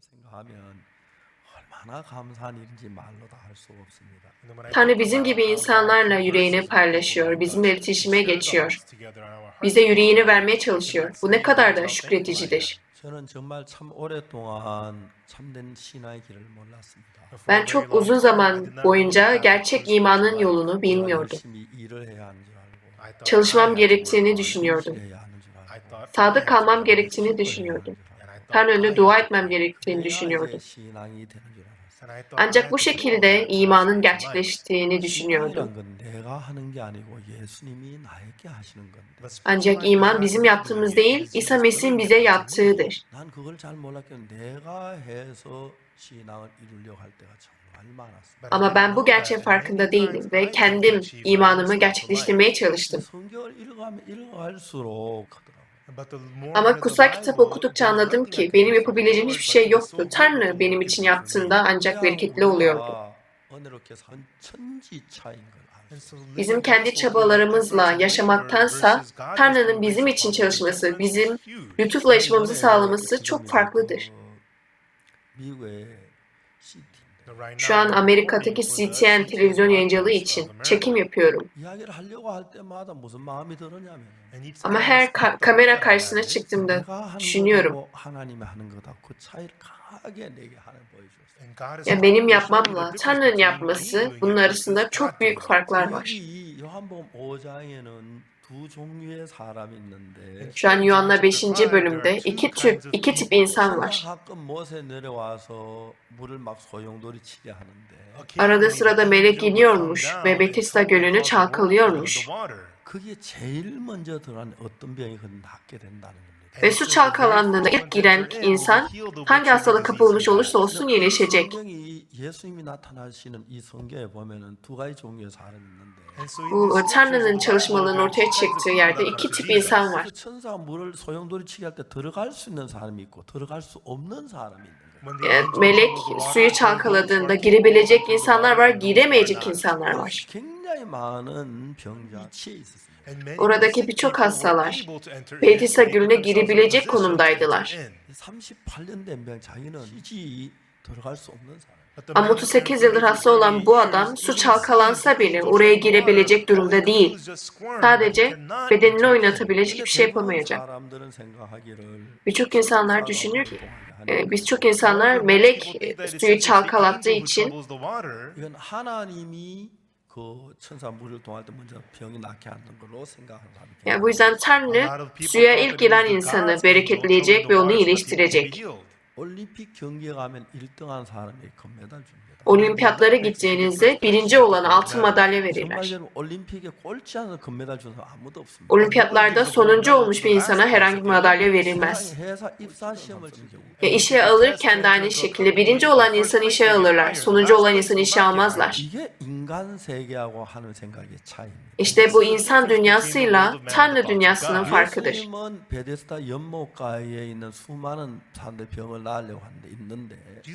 생각하면 얼마나 감사한 일인지 말로 다 할 수가 없습니다. Tanrı bizim gibi insanlarla yüreğini paylaşıyor, bizimle iletişime geçiyor. Bize yüreğini vermeye çalışıyor. Bu ne kadar da şükreticidir. 저는 정말 참 오랫동안 참된 신앙의 길을 몰랐습니다. Ben çok uzun zaman boyunca gerçek imanın yolunu bilmiyordum. 열심히 일을 해야 하는 줄 알고 Çalışmam gerektiğini düşünüyordum. 일해야 하는 줄 알고 Sadık kalmam gerektiğini düşünüyordum. Tanrı'nı dua etmem gerektiğini düşünüyordu. Ancak bu şekilde imanın gerçekleştiğini düşünüyordum. Ancak iman bizim yaptığımız değil, İsa Mesih'in bize yaptığıdır. Ama ben bu gerçeğin farkında değildim ve kendim imanımı gerçekleştirmeye çalıştım. Ama kutsal kitap okudukça anladım ki benim yapabileceğim hiçbir şey yoktu. Tanrı benim için yaptığında ancak bereketli oluyordu. Bizim kendi çabalarımızla yaşamaktansa Tanrı'nın bizim için çalışması, bizim lütufla yaşamamızı sağlaması çok farklıdır. Şu an Amerika'daki CTN televizyon yayıncılığı için çekim yapıyorum. Ama her ka- kamera karşısına çıktığımda düşünüyorum. Ya benim yapmamla Tanrı'nın yapması bunun arasında çok büyük farklar var. 여기 요한복음 5장에는 두 종류의 사람이 있는데 Şu an Yuhanna 5. bölümde iki tip iki tip insan var. 가끔 못에 내려와서 물을 막 소용돌이 치게 하는데 Arada sırada melek iniyormuş ve Betesda gölünü çalkalıyormuş. 그게 제일 먼저 들어간 어떤 병이 그 낫게 된다는 겁니다. Ve su çalkalandığında ilk giren insan hangi hastalığa kapılmış olursa olsun iyileşecek. Bu Tanrı'nın çalışmalarının ortaya çıktığı yerde iki tip insan var. Ee, melek suyu çalkaladığında girebilecek insanlar var, giremeyecek insanlar var. Oradaki birçok hastalar Pedisa Gölü'ne girebilecek konumdaydılar. Ama 38 yıldır hasta olan bu adam su çalkalansa bile oraya girebilecek durumda değil. Sadece bedenini oynatabilecek hiçbir şey yapamayacak. Birçok insanlar düşünür ki e, biz çok insanlar melek suyu çalkalattığı için Yani bu yüzden Tanrı suya ilk giren insanı bereketleyecek ve onu iyileştirecek. 올림픽 경기에 가면 1등한 사람이 금메달 줍니다. olimpiyatlara gideceğinizde birinci olana altın madalya verirler. Olimpiyatlarda sonuncu olmuş bir insana herhangi bir madalya verilmez. Ya işe alırken de aynı şekilde birinci olan insanı işe alırlar, sonuncu olan insanı işe almazlar. İşte bu insan dünyasıyla Tanrı dünyasının farkıdır.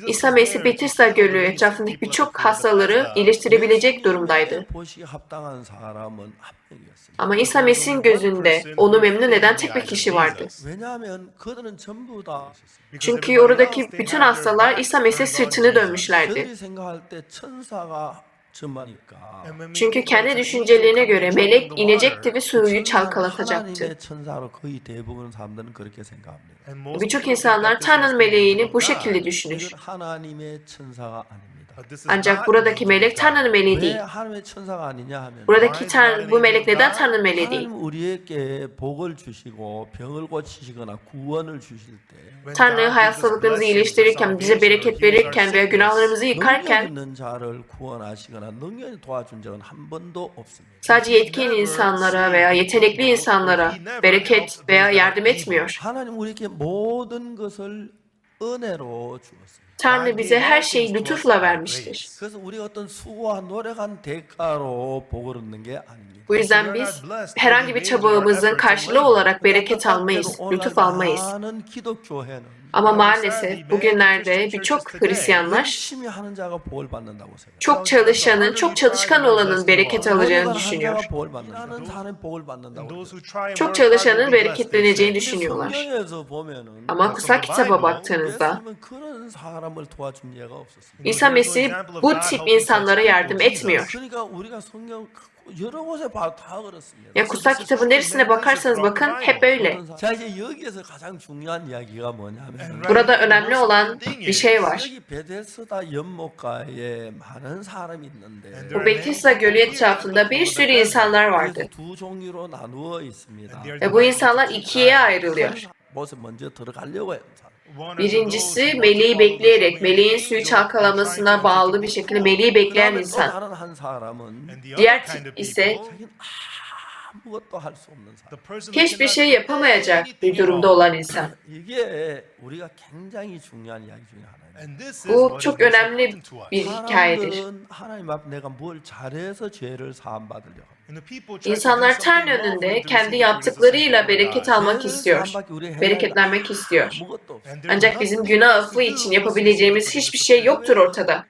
İsa Mesih Betesda Gölü etrafındaki birçok hastaları iyileştirebilecek durumdaydı. Ama İsa Mesih'in gözünde onu memnun eden tek bir kişi vardı. Çünkü oradaki bütün hastalar İsa Mesih sırtını dönmüşlerdi. Çünkü kendi düşüncelerine göre melek inecekti ve suyu çalkalatacaktı. Birçok insanlar Tanrı'nın meleğini bu şekilde düşünür. 이건 하나님의 천사가 아닙니다. Ancak buradaki melek Tanrı'nın meleği 왜 değil. 하나님의 천사가 아니냐 하면 Buradaki Tanrı, bu melek neden Tanrı'nın meleği değil? 하나님 우리에게 복을 주시고 병을 고치시거나 구원을 주실 때 Tanrı hastalıklarımızı iyileştirirken, bize bereket verirken veya günahlarımızı 능력 yıkarken 있는 자를 구원하시거나 Tanrı bize her şeyi lütufla vermiştir. Bu yüzden biz herhangi bir çabamızın karşılığı olarak bereket almayız, lütuf almayız. Ama maalesef bugünlerde birçok Hristiyanlar çok çalışanın, çok çalışkan olanın bereket alacağını düşünüyor. Çok çalışanın bereketleneceğini düşünüyorlar. Ama kutsal kitaba baktığınız baktığınızda İsa Mesih bu tip insanlara yardım etmiyor. Ya kutsal kitabın neresine bakarsanız bakın hep öyle. Burada önemli olan bir şey var. Bu Bethesda gölü etrafında bir sürü insanlar vardı. Ve bu insanlar ikiye ayrılıyor. Birincisi meleği bekleyerek, meleğin suyu çalkalamasına bağlı bir şekilde meleği bekleyen insan. Diğer tip ise hiçbir şey yapamayacak bir durumda olan insan. Bu çok önemli bir hikayedir. İnsanlar Tanrı önünde kendi yaptıklarıyla bereket almak istiyor, bereketlenmek istiyor. Ancak bizim günah affı için yapabileceğimiz hiçbir şey yoktur ortada.